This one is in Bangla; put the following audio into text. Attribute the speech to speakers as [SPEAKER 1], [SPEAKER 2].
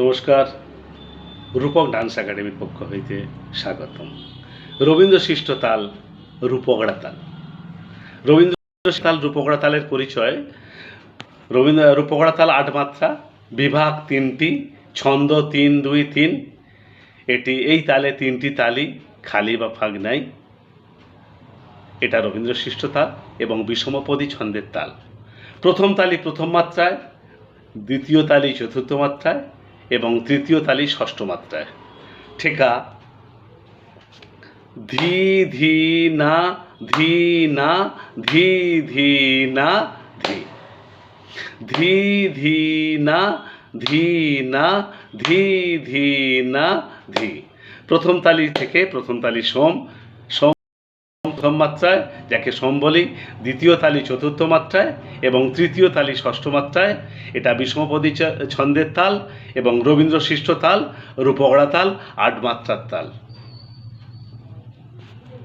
[SPEAKER 1] নমস্কার। রূপক ডান্স একাডেমির পক্ষ হইতে স্বাগতম। রবীন্দ্র সৃষ্ট তাল, রূপকড়া তাল। রবীন্দ্র তাল, রূপকড়া তালের পরিচয়। রবীন্দ্র, রূপকড়া তাল আট মাত্রা, বিভাগ তিনটি, ছন্দ তিন, দুই, তিন। এটি, এই তালে তিনটি তালি খালি বা ফাঁক নাই। এটা রবীন্দ্র সৃষ্ট তাল এবং বিষমপদী ছন্দের তাল। প্রথম তালি প্রথম মাত্রায়, দ্বিতীয় তালি চতুর্থ মাত্রায় তৃতীয় তালি ষষ্ঠ মাত্রায়। ঠেকা ধি ধি, না ধি না, ধি ধি, না, ধি। ধি ধি, না ধি না, ধি ধি, না, ধি। প্রথম তালি থেকে প্রথম তালি সোম সোম প্রথম মাত্রায়, যাকে সোম বলি, দ্বিতীয় তালি চতুর্থ মাত্রায় এবং তৃতীয় তালি ষষ্ঠ মাত্রায়। এটা বিষমপদী ছন্দের তাল এবং রবীন্দ্র সৃষ্ট তাল রূপগড়া তাল, আট মাত্রার তাল।